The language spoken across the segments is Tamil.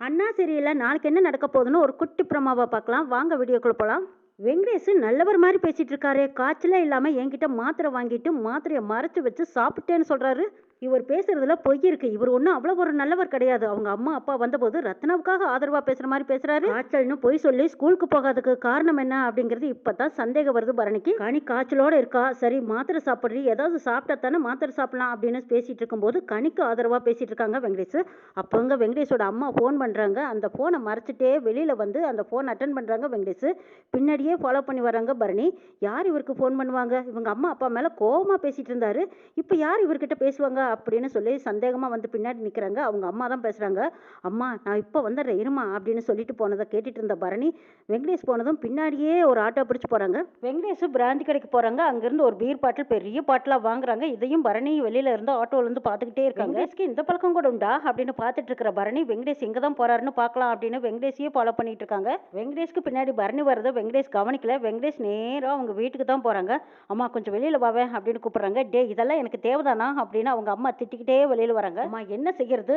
அண்ணா சரியில்லை நாளைக்கு என்ன நடக்க போகுதுன்னு ஒரு குட்டி பிரமாவை பார்க்கலாம். வாங்க வீடியோக்குள்ள போகலாம் வெங்கடேஷ் நல்லவர் மாதிரி பேசிட்டு இருக்காரே. காய்ச்சலே இல்லாமல் என்கிட்ட மாத்திரை வாங்கிட்டு மாத்திரையை மறைச்சு வச்சு சாப்பிட்டேன்னு சொல்கிறாரு இவர் பேசுறதுல பொய் இருக்கு. இவர் ஒன்றும் அவ்வளோ ஒரு நல்லவர் கிடையாது. அவங்க அம்மா அப்பா வந்தபோது ரத்னாவுக்காக ஆதரவாக பேசுகிற மாதிரி பேசுறாரு. காய்ச்சல்னு பொய் சொல்லி ஸ்கூலுக்கு போகாததுக்கு காரணம் என்ன அப்படிங்கிறது இப்பதான் சந்தேகம் வருது பரணிக்கு. கனி காய்ச்சலோட இருக்கா? சரி மாத்திரை சாப்பிட்றீ. ஏதாவது சாப்பிட்டா தானே மாத்திரை சாப்பிடலாம் அப்படின்னு பேசிட்டு இருக்கும்போது கனிக்கு ஆதரவாக பேசிட்டு இருக்காங்க வெங்கடேஷ். அப்போங்க வெங்கடேஷோட அம்மா ஃபோன் பண்ணுறாங்க அந்த ஃபோனை மறைச்சிட்டே வெளியில் வந்து அந்த ஃபோன் அட்டன் பண்ணுறாங்க வெங்கடேஷ். பின்னாடியே ஃபாலோ பண்ணி வராங்க பரணி. யார் இவருக்கு ஃபோன் பண்ணுவாங்க? இவங்க அம்மா அப்பா மேலே கோபமாக பேசிட்டு இருந்தாரு. இப்போ யார் இவர்கிட்ட பேசுவாங்க? அப்படின்னு சொல்லி சந்தேகமா வந்து பின்னாடி நிக்கிறாங்க. அவங்க அம்மா தான் பேசுறாங்க. அம்மா நான் இப்போ வந்துடுறேன் இருமா அப்படின்னு சொல்லிட்டு போனதை கேட்டுட்டு இருந்த பரணி வெங்கடேஷ் போனதும் பின்னாடியே ஒரு ஆட்டோ பிடிச்சி போறாங்க. வெங்கடேஷ் பிராந்தி கடைக்கு போறாங்க. அங்கிருந்து ஒரு பீர் பாட்டில் பெரிய பாட்டிலாக வாங்குறாங்க. இதையும் பரணி வெளியில இருந்து ஆட்டோல இருந்து பார்த்துக்கிட்டே இருக்காங்க. வெங்கடேஷ்க்கு இந்த பழக்கம் கூட உண்டா அப்படின்னு பார்த்துட்டு இருக்கிற பரணி வெங்கடேஷ் எங்கே தான் போறாருன்னு பார்க்கலாம் அப்படின்னு வெங்கடேஷையே ஃபாலோ பண்ணிட்டு இருக்காங்க. வெங்கடேஷ்க்கு பின்னாடி பரணி வரதை வெங்கடேஷ் கவனிக்கல. வெங்கடேஷ் நேராக அவங்க வீட்டுக்கு தான் போறாங்க. அம்மா கொஞ்சம் வெளியில வாவேன் அப்படின்னு கூப்பிடுறாங்க. டே இதெல்லாம் எனக்கு தேவைதானா அப்படின்னு அவங்க அம்மா திட்டிக்கிட்டே வெளியில வராங்க. அம்மா என்ன செய்யறது?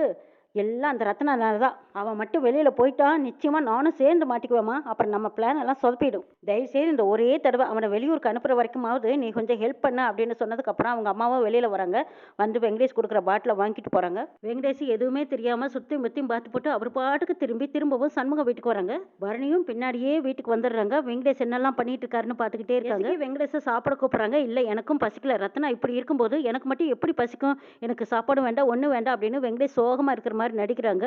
எல்லாம் அந்த ரத்னால தான். அவன் மட்டும் வெளியில் போயிட்டான் நிச்சயமாக நானும் சேர்ந்து மாட்டிக்குவேம்மா. அப்புறம் நம்ம பிளான் எல்லாம் சொதப்பிடும். தயவுசெய்து இந்த ஒரே தடவை அவனை வெளியூருக்கு அனுப்புகிற வரைக்குமாவது நீ கொஞ்சம் ஹெல்ப் பண்ண அப்படின்னு சொன்னதுக்கப்புறம் அவங்க அம்மாவும் வெளியில வராங்க. வந்து வெங்கடேஷ் கொடுக்குற பாட்டில் வாங்கிட்டு போகிறாங்க வெங்கடேஷ் எதுவுமே தெரியாமல் சுற்றி முத்தியும் பார்த்து போட்டு அவர் பாட்டுக்கு திரும்பி திரும்பவும் சண்முகம் வீட்டுக்கு வராங்க. பரணியும் பின்னாடியே வீட்டுக்கு வந்துடுறாங்க. வெங்கடேஷ் என்னெல்லாம் பண்ணிட்டு இருக்காருன்னு பார்த்துக்கிட்டே இருக்காங்க. வெங்கடேஷை சாப்பிட கூப்பிட்றாங்க? இல்லை எனக்கும் பசிக்கல. ரத்னா இப்படி இருக்கும்போது எனக்கு மட்டும் எப்படி பசிக்கும்? எனக்கு சாப்பாடு வேண்டாம் ஒன்றும் வேண்டாம் அப்படின்னு வெங்கடேஷ் சோகமாக இருக்கிற மாதிரி நடிக்கிறாங்க.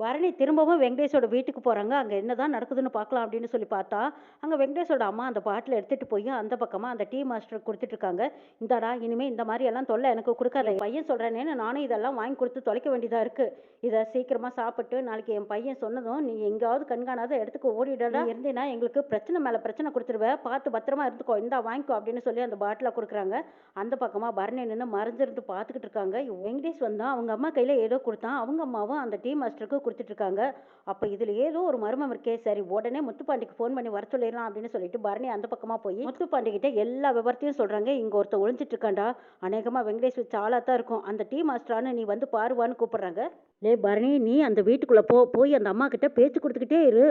பரணி திரும்பவும் வெங்கடேஷோட வீட்டுக்கு போகிறாங்க அங்கே என்னதான் நடக்குதுன்னு பார்க்கலாம் அப்படின்னு சொல்லி பார்த்தா அங்கே வெங்கடேஷோட அம்மா அந்த பாட்டில் எடுத்துகிட்டு போய் அந்த பக்கமாக அந்த டீ மாஸ்டர் கொடுத்துட்டு இருக்காங்க. இந்தாடா இனிமே இந்த மாதிரி எல்லாம் தொல்லை எனக்கு கொடுக்காத. என் பையன் சொல்கிறேனேன்னு நானும் இதெல்லாம் வாங்கி கொடுத்து தொலைக்க வேண்டியதாக இருக்குது இதை சீக்கிரமாக சாப்பிட்டு நாளைக்கு என் பையன் சொன்னதும் நீ எங்கேயாவது கண்காணாத இடத்துக்கு ஓடிடடா. இருந்தீன்னா எங்களுக்கு பிரச்சனை மேலே பிரச்சனை கொடுத்துருவேன் பார்த்து பத்திரமா இருந்துக்கோ. இந்தா வாங்கிக்கோ அப்படின்னு சொல்லி அந்த பாட்டிலை கொடுக்குறாங்க. அந்த பக்கமாக பரணி நின்று மறைஞ்சிருந்து பார்த்துக்கிட்டு இருக்காங்க. வெங்கடேஷ் வந்தா அவங்க அம்மா கையில் ஏதோ கொடுத்தான். அவங்க அம்மாவும் அந்த டீ மாஸ்டருக்கு கொடுத்துட்டு இருக்காங்க அப்போ இதில் ஏதோ ஒரு மர்மம் இருக்கே சரி உடனே முத்துப்பாண்டிக்கு ஃபோன் பண்ணி வர சொல்லிடலாம் அப்படின்னு சொல்லிட்டு பரணி அந்த பக்கமாக போய் முத்துப்பாண்டிக்கிட்ட எல்லா விவரத்தையும் சொல்கிறாங்க இங்கே ஒருத்தர் ஒளிஞ்சிட்டு இருக்காண்டா அநேகமாக வெங்கடேஷ் சாலாக தான் இருக்கும். அந்த டீ மாஸ்டரானு நீ வந்து பாருவான்னு கூப்பிட்றாங்க. லே பரணி நீ அந்த வீட்டுக்குள்ளே போ போய் அந்த அம்மாக்கிட்ட பேச்சு கொடுத்துக்கிட்டே இரு.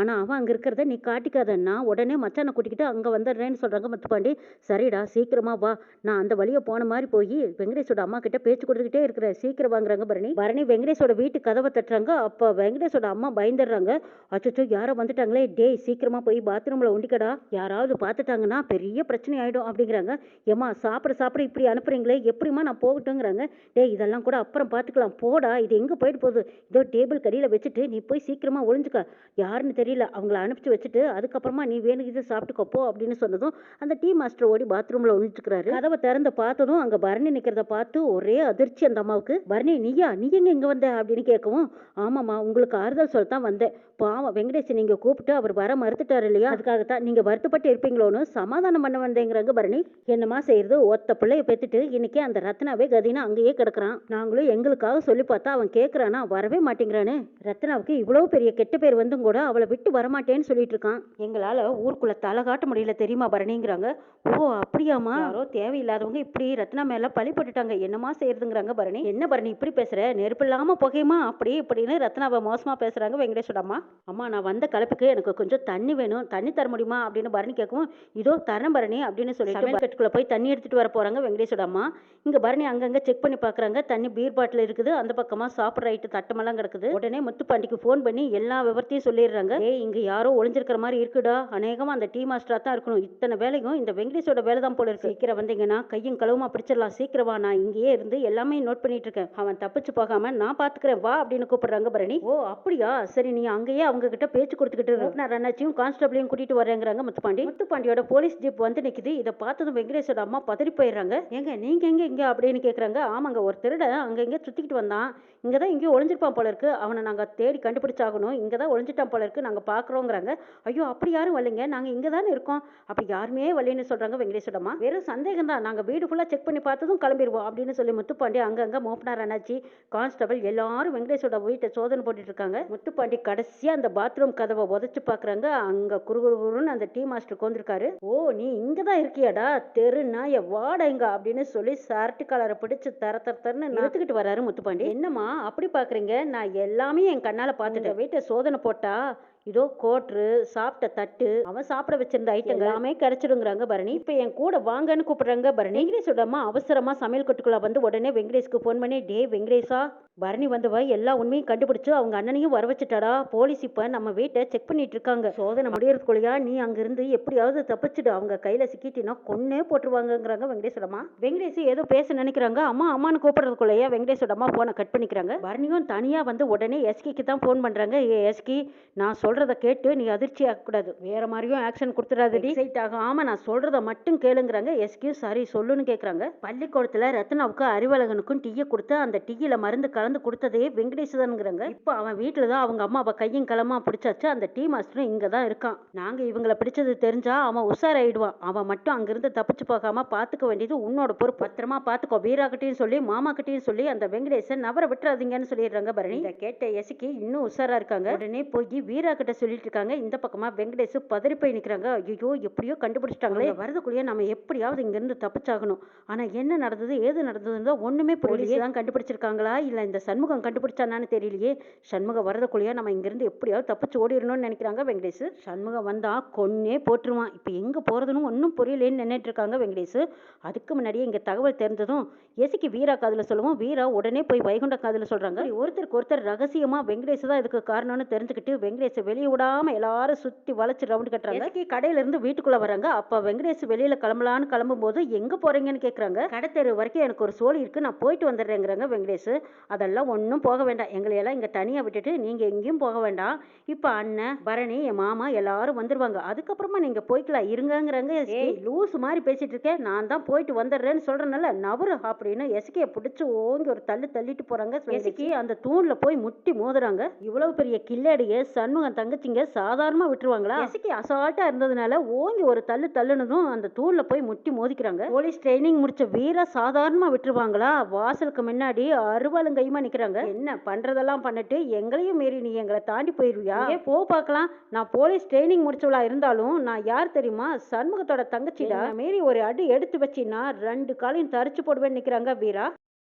ஆனால் அவன் அங்கே இருக்கிறத நீ காட்டிக்காதன்னா உடனே மச்சானை கூட்டிக்கிட்டு அங்கே வந்துடுறேன்னு சொல்கிறாங்க மத்துப்பாண்டி. சரிடா சீக்கிரமா வா. நான் அந்த வழியை போன மாதிரி போய் வெங்கடேஷோட அம்மா கிட்ட பேச்சு கொடுத்துக்கிட்டே இருக்கிறேன். சீக்கிரம் வாங்குறாங்க பரணி. பரணி வெங்கடேஷோட வீட்டு கதவை தட்டுறாங்க. அப்போ வெங்கடேஷோட அம்மா பயந்துடுறாங்க. அச்சோ யாரோ வந்துட்டாங்களே. டேய் சீக்கிரமாக போய் பாத்ரூமில் உண்டிக்கடா யாராவது பார்த்துட்டாங்கன்னா பெரிய பிரச்சனை ஆகிடும் அப்படிங்கிறாங்க. ஏம்மா சாப்பிட சாப்பிட இப்படி அனுப்புறீங்களே. எப்படிம்மா நான் போகட்டுங்கிறாங்க டேய் இதெல்லாம் கூட அப்புறம் பார்த்துக்கலாம் போடா. இது எங்கே போயிட்டு போகுது. இதோ டேபிள் கடியில் வச்சுட்டு நீ போய் சீக்கிரமாக ஒழிஞ்சுக்க யாருன்னு தெரியல. அவங்கள அனுப்பிச்சு வச்சுட்டு அதுக்கப்புறமா நீ வேணும் இதை சாப்பிட்டுக்கப்போ அப்படின்னு சொன்னதும் அந்த டீ மாஸ்டர் ஓடி பாத்ரூமில் ஒழிஞ்சுக்கிறாரு கதவை திறந்து பார்த்ததும் அங்கே பரணி நிற்கிறத பார்த்து ஒரே அதிர்ச்சி அந்த அம்மாவுக்கு. பரணி நீயா? நீ எங்கே இங்கே வந்த? அப்படின்னு கேட்கவும் ஆமாம்மா உங்களுக்கு ஆறுதல் சொல்ல தான் வந்தேன். பாவம் வெங்கடேஷன் நீங்கள் கூப்பிட்டு அவர் வர மறுத்துட்டார் இல்லையா? அதுக்காகத்தான் நீங்கள் வருத்தப்பட்டு இருப்பீங்களோன்னு சமாதானம் பண்ண வந்தேங்கிறாங்க பரணி. என்னமா செய்யறது? ஒத்த பிள்ளைய பெற்றுட்டு இன்னைக்கு அந்த ரத்னாவே கதினா அங்கேயே கிடக்குறான். நாங்களும் எங்களுக்காக சொல்லி பார்த்தா அவன் கே கேட்கறானா வரவே மாட்டேங்கிறானே. ரத்னாவுக்கு இவ்வளவு பெரிய கெட்ட பேர் வந்தும் கூட அவளை விட்டு வரமாட்டேன்னு சொல்லிட்டு இருக்கான் எங்களால ஊருக்குள்ள தலை காட்ட முடியல தெரியுமா பரணிங்கிறாங்க. ஓ அப்படியாமா யாரோ தேவையில்லாதவங்க இப்படி ரத்னா மேல பழி போட்டுட்டாங்க. என்னமா செய்யறதுங்கிறாங்க பரணி. என்ன பரணி இப்படி பேசுற? நெருப்பு இல்லாம புகையுமா? அப்படி இப்படின்னு ரத்னாவை மோசமா பேசுறாங்க வெங்கடேஷோட அம்மா அம்மா நான் வந்த கலப்புக்கு எனக்கு கொஞ்சம் தண்ணி வேணும். தண்ணி தர முடியுமா அப்படின்னு பரணி கேட்கவும் இதோ தரேன் பரணி அப்படின்னு சொல்லிட்டு பக்கெட்டுக்குள்ள போய் தண்ணி எடுத்துட்டு வர போறாங்க வெங்கடேஷோட அம்மா இங்க பரணி அங்கங்க செக் பண்ணி பாக்குறாங்க. தண்ணி பீர் பாட்டில் இருக்குது. அந்த பக்கமா சாப்பிட்ற ஐட்டு தட்டமெல்லாம் கிடக்குது. உடனே முத்துப்பாண்டிக்கு ஃபோன் பண்ணி எல்லா விவரத்தையும் சொல்லிடுறாங்க. ஏய் இங்க யாரோ ஒளிஞ்சிருக்கிற மாதிரி இருக்குடா. அநேகமா அந்த டீ மாஸ்டரா தான் இருக்கணும். இத்தனை வேலையும் இந்த வெங்கடேஷோட வேலை தான் போல இருக்கு. சீக்கிரம் வந்தீங்கன்னா கையும் களவுமா பிடிச்சிடலாம். சீக்கிரம் வா. நான் இங்கேயே இருந்து எல்லாமே நோட் பண்ணிட்டு இருக்கேன். அவன் தப்பிச்சு போகாம நான் பாத்துக்கிறேன். வா அப்படின்னு கூப்பிடுறாங்க பரணி. ஓ அப்படியா? சரி நீ அங்கேயே அவங்க கிட்ட பேச்சு கொடுத்துக்கிட்டு இரு. நான் ரன்னாச்சியும் கான்ஸ்டபிளையும் கூட்டிட்டு வரேங்கிறாங்க முத்துப்பாண்டி. முத்துப்பாண்டியோட போலீஸ் ஜீப் வந்து நிக்குது. இதை பார்த்ததும் வெங்கடேஷோட அம்மா பதறி போயிடுறாங்க. ஏங்க நீங்க எங்க இங்க அப்படின்னு கேக்குறாங்க. ஆமாங்க ஒரு திருடன் அங்க இங்க சுத்திக்கிட்டு வந்தான். இங்க தான் இங்கேயும் ஒளிஞ்சிருப்பான் போல இருக்கு. அவனை நாங்க தேடி கண்டுபிடிச்சாகணும். இங்க தான் ஒளிஞ்சிட்டான் போல இருக்கு. நாங்க பாக்குறோங்கிறாங்க. ஐயோ அப்படி யாரும் வரலைங்க. நாங்க இங்க தானே இருக்கோம். அப்படி யாருமே வரலைன்னு சொல்றாங்க வெங்கடேஷோட அம்மா வெறும் சந்தேகம் தான் நாங்க வீடு ஃபுல்லா செக் பண்ணி பார்த்ததும் கிளம்பிடுவோம் அப்படின்னு சொல்லி முத்துப்பாண்டி அங்கங்க மோப்பனார் அண்ணாச்சி கான்ஸ்டபிள் எல்லாரும் வெங்கடேஷோட வீட்டை சோதனை போட்டுட்டு இருக்காங்க. முத்துப்பாண்டி கடைசியா அந்த பாத்ரூம் கதவை உதச்சு பாக்குறாங்க. அங்க குறுகுறுன்னு அந்த டீ மாஸ்டர் கோந்திருக்காரு ஓ நீ இங்க தான் இருக்கியாடா? தெரு நாய வாடா இங்க அப்படின்னு சொல்லி சரட்டு கலரை பிடிச்சு தர தர தரன்னு நிறுத்துக்கிட்டு வராரு முத்துப்பாண்டி. என்னம்மா? அப்படி பார்க்குறீங்க நான் எல்லாமே என் கண்ணால் பார்த்துட்டேன். வீட்டை சோதனை போட்டா இதோ கோட்ரு சாப்பிட்ட தட்டு அவன் சாப்பிட வச்சிருந்த ஐட்டம் எல்லாமே கிடைச்சிடுங்கிறாங்க பரணி. இப்போ என் கூட வாங்கன்னு கூப்பிடுறாங்க பரணி. வெங்கடேஷோட அம்மா அவசரமா சமையல் கட்டுக்குள்ள வந்து உடனே வெங்கடேஷ்க்கு ஃபோன் பண்ணி டே வெங்கடேஷா பரணி வந்தவ எல்லா உண்மையும் கண்டுபிடிச்சு அவங்க அண்ணனையும் வர வச்சுட்டாடா. போலீஸ் இப்போ நம்ம வீட்டை செக் பண்ணிட்டு இருக்காங்க. சோதனை முடியறதுக்குள்ளையா நீ அங்கிருந்து எப்படியாவது தப்பிச்சுடு. அவங்க கையில சிக்கிட்டினா கொன்னே போட்டுருவாங்கங்கிறாங்க வெங்கடேஷோட அம்மா வெங்கடேஷ் ஏதோ பேச நினைக்கிறாங்க. அம்மா அம்மான்னு கூப்பிடுறதுக்குள்ளையா வெங்கடேஷோட அம்மா போனை கட் பண்ணிக்கிறாங்க. பரணியும் தனியா வந்து உடனே எஸ்கிக்கு தான் ஃபோன் பண்றாங்க. ஏ எஸ்கி நான் சொல்றத கேட்டு நீ அதிர்ச்சி ஆகக்கூடாது வேற மாதிரியும் ஆக்ஷன் கொடுத்துடாதடி எக்ஸைட் ஆகும் ஆமா நான் சொல்றத மட்டும் கேளுங்கிறாங்க. எஸ்கியூ சாரி சொல்லுன்னு கேக்குறாங்க. பள்ளிக்கூடத்துல ரத்னாவுக்கு அறிவழகனுக்கும் டீயை கொடுத்து அந்த டீயில மருந்து கலந்து கொடுத்ததே வெங்கடேஷ் தானுங்கிறாங்க இப்போ அவன் வீட்டுல தான் அவங்க அம்மாவை கையும் களமா பிடிச்சாச்சு. அந்த டீ மாஸ்டரும் இங்க தான் இருக்கான். நாங்க இவங்கள பிடிச்சது தெரிஞ்சா அவன் உஷாராயிடுவான். அவன் மட்டும் அங்கிருந்து தப்பிச்சு போகாம பாத்துக்க வேண்டியது உன்னோட பொறுப்பு. பத்திரமா பாத்துக்கோ. வீராக்கிட்டையும் சொல்லி மாமா கிட்டையும் சொல்லி அந்த வெங்கடேசன் நவர விட்டுறாதீங்கன்னு சொல்லிடுறாங்க பரணி. இதை கேட்ட எசுக்கி இன்னும் உஷாரா இருக்காங்க. உடனே போய் வீரா கிட்ட சொல்லிட்டு இருக்காங்க இந்த பக்கமா வெங்கடேஷ் பதறி போய் நிக்கிறாங்க. ஐயோ எப்படியோ கண்டுபிடிச்சிட்டாங்களே. வரதுக்குள்ளேயே நம்ம எப்படியாவது இங்க இருந்து தப்பிச்சாகணும். ஆனா என்ன நடந்தது ஏது நடந்ததுன்னு தான் ஒண்ணுமே புரியல தான் கண்டுபிடிச்சிருக்காங்களா? இல்ல இந்த சண்முகம் கண்டுபிடிச்சானான்னு தெரியலையே. சண்முகம் வரதுக்குள்ளேயே நம்ம இங்க இருந்து எப்படியாவது தப்பிச்சு ஓடிடணும்னு நினைக்கிறாங்க வெங்கடேஷ். சண்முகம் வந்தா கொன்னே போட்டுருவான். இப்போ எங்க போறதுன்னு ஒன்றும் புரியலேன்னு நின்னுட்டு இருக்காங்க வெங்கடேஷ். அதுக்கு முன்னாடியே இங்க தகவல் தெரிஞ்சதும் எசிக்கு வீரா காதுல சொல்லுவோம் வீரா உடனே போய் வைகுண்ட காதுல சொல்றாங்க. இப்படி ஒருத்தருக்கு ஒருத்தர் ரகசியமா வெங்கடேஷ் தான் இதுக்கு காரணம்னு தெரிஞ்சுக்கிட்டு வெங்கடேஷ் வெளியே விடாம எல்லாரும் சுத்தி வளைச்சு ரவுண்ட் கட்டுறாங்க. எஸ்கி கடையில இருந்து வீட்டுக்குள்ள வராங்க. அப்ப வெங்கடேஷ் வெளியில கிளம்பலான்னு கிளம்பும் போது எங்க போறீங்கன்னு கேக்குறாங்க. கடை தெரு வரைக்கும் எனக்கு ஒரு சோழி இருக்கு. நான் போயிட்டு வந்துடுறேங்கிறாங்க வெங்கடேஷ். அதெல்லாம் ஒன்றும் போக வேண்டாம். எங்களை எல்லாம் இங்க தனியா விட்டுட்டு நீங்க எங்கேயும் போக வேண்டாம். இப்ப அண்ணன் பரணி என் மாமா எல்லாரும் வந்துருவாங்க. அதுக்கப்புறமா நீங்க போய்க்கலாம். இருங்கங்கிறாங்க லூஸ் மாதிரி பேசிட்டு இருக்கேன். நான் தான் போயிட்டு வந்துடுறேன்னு சொல்றேன்ல நவரு அப்படின்னு எஸ்கியை பிடிச்சி ஓங்கி ஒரு தள்ளு தள்ளிட்டு போறாங்க எஸ்கி அந்த தூண்ல போய் முட்டி மோதுறாங்க. இவ்வளவு பெரிய கில்லாடிய சண்முகம் தங்கச்சிங்க சாதாரணமா விட்டுருவாங்களா? எஸ்கி அசால்ட்டா இருந்ததுனால ஓங்கி ஒரு தள்ளு தள்ளுனதும் அந்த தூண்ல போய் முட்டி மோதிக்கிறாங்க. போலீஸ் ட்ரைனிங் முடிச்ச வீரா சாதாரணமா விட்டுருவாங்களா? வாசலுக்கு முன்னாடி அருவாளும் கையுமா நிக்கிறாங்க. என்ன பண்றதெல்லாம் பண்ணிட்டு எங்களையும் மீறி நீ எங்களை தாண்டி போயிருவியா? ஏ போ பார்க்கலாம். நான் போலீஸ் ட்ரைனிங் முடிச்சவளா இருந்தாலும் நான் யார் தெரியுமா? சண்முகத்தோட தங்கச்சிடா. மீறி ஒரு அடி எடுத்து வச்சின்னா ரெண்டு காலையும் தரிச்சு போடுவேன்னு நிக்கிறாங்க வீரா.